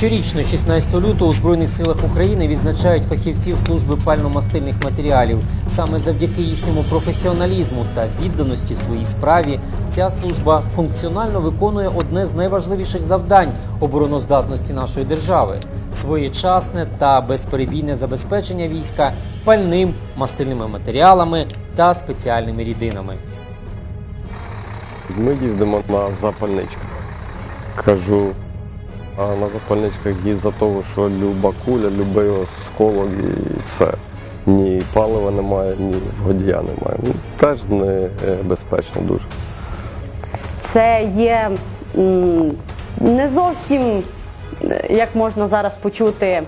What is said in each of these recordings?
Щорічно, 16 лютого, у Збройних силах України відзначають фахівців служби пально-мастильних матеріалів. Саме завдяки їхньому професіоналізму та відданості своїй справі ця служба функціонально виконує одне з найважливіших завдань обороноздатності нашої держави своєчасне та безперебійне забезпечення війська пальним, мастильними матеріалами та спеціальними рідинами. Ми їздимо на запальничках. Кажу, а на запальничках їзд за того, що люба куля, любий осколок і все. Ні палива немає, ні водія немає. Ну, Теж не е, дуже. Це є не зовсім, е, як можна зараз почути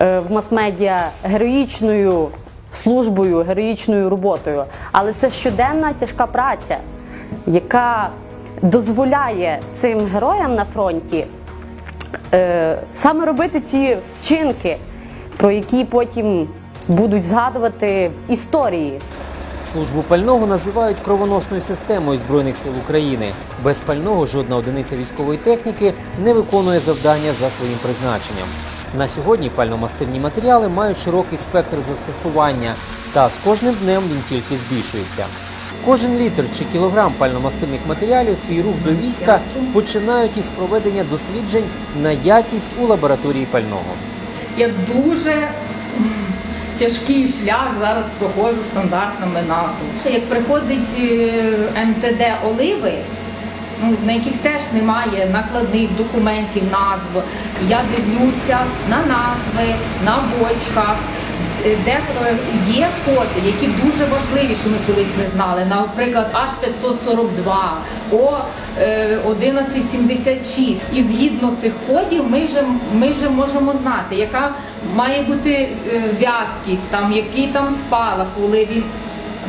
е, в мас-медіа, героїчною службою, героїчною роботою. Але це щоденна тяжка праця, яка дозволяє цим героям на фронті саме робити ці вчинки, про які потім будуть згадувати в історії. Службу пального називають кровоносною системою збройних сил України. Без пального жодна одиниця військової техніки не виконує завдання за своїм призначенням. На сьогодні пальномастильні матеріали мають широкий спектр застосування, та з кожним днем він тільки збільшується. Кожен літр чи кілограм пальномастильних матеріалів свій рух до війська починають із проведення досліджень на якість у лабораторії пального. Я дуже тяжкий шлях зараз проходжу стандартними НАТО. Ще Як приходить е, МТД Оливи, ну, на яких теж немає накладних документів, назв, я дивлюся на назви, на бочках. Е, Деколи є коди, які дуже важливі, що ми колись не знали. Наприклад, H542, О е, 1176. І згідно цих кодів ми вже, ми вже можемо знати, яка має бути е, в'язкість, там, який там спалах у ливі.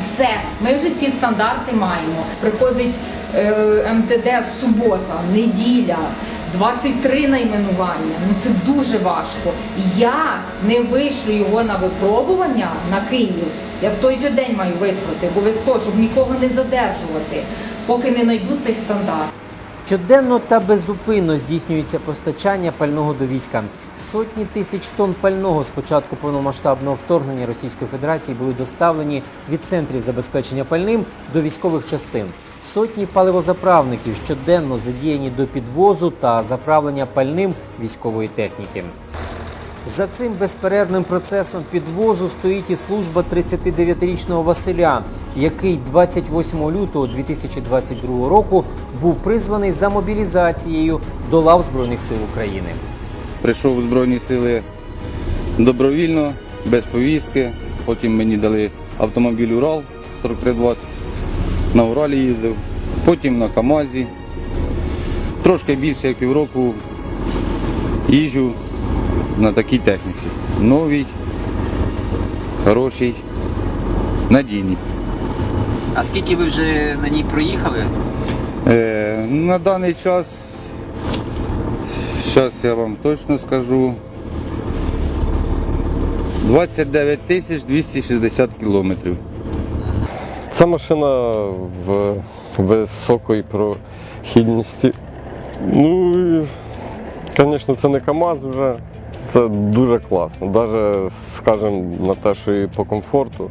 Все, ми вже ці стандарти маємо. Приходить е, МТД субота, неділя, 23 найменування. Ну це дуже важко. Я не вишлю його на випробування на Київ. Я в той же день маю вислати, обов'язково, щоб нікого не задержувати, поки не знайду цей стандарт. Щоденно та беззупинно здійснюється постачання пального до війська. Сотні тисяч тонн пального з початку повномасштабного вторгнення Російської Федерації були доставлені від центрів забезпечення пальним до військових частин. Сотні паливозаправників щоденно задіяні до підвозу та заправлення пальним військової техніки. За цим безперервним процесом підвозу стоїть і служба 39-річного Василя, який 28 лютого 2022 року був призваний за мобілізацією до лав Збройних сил України. Прийшов у Збройні сили добровільно, без повістки. Потім мені дали автомобіль Урал 4320. На Уралі їздив, потім на КАМАЗі. Трошки більше як півроку їжджу на такій техніці. Новій, хорошій, надійній. А скільки ви вже на ній проїхали? Е, на даний час, зараз я вам точно скажу, 29 тисяч 260 кілометрів. Ця машина в високої прохідності. Ну, і, звісно, це не КАМАЗ вже. Це дуже класно. Навіть, скажімо, на те, що і по комфорту,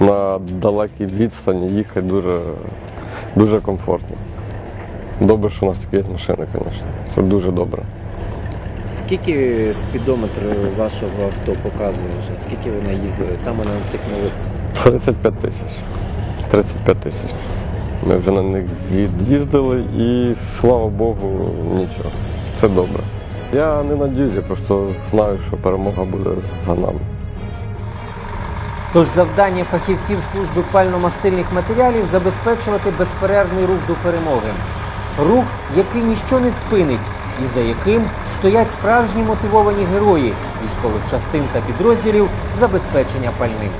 на далекій відстані їхати дуже, дуже комфортно. Добре, що у нас такі є машини, звісно. Це дуже добре. Скільки спідометр вашого авто показує вже? Скільки ви наїздили саме на цих нових? 35 тисяч. 35 тисяч. Ми вже на них від'їздили і слава Богу, нічого. Це добре. Я не надіюсь, я просто знаю, що перемога буде за нами. Тож завдання фахівців служби пально-мастильних матеріалів забезпечувати безперервний рух до перемоги. Рух, який ніщо не спинить, і за яким стоять справжні мотивовані герої військових частин та підрозділів забезпечення пальним.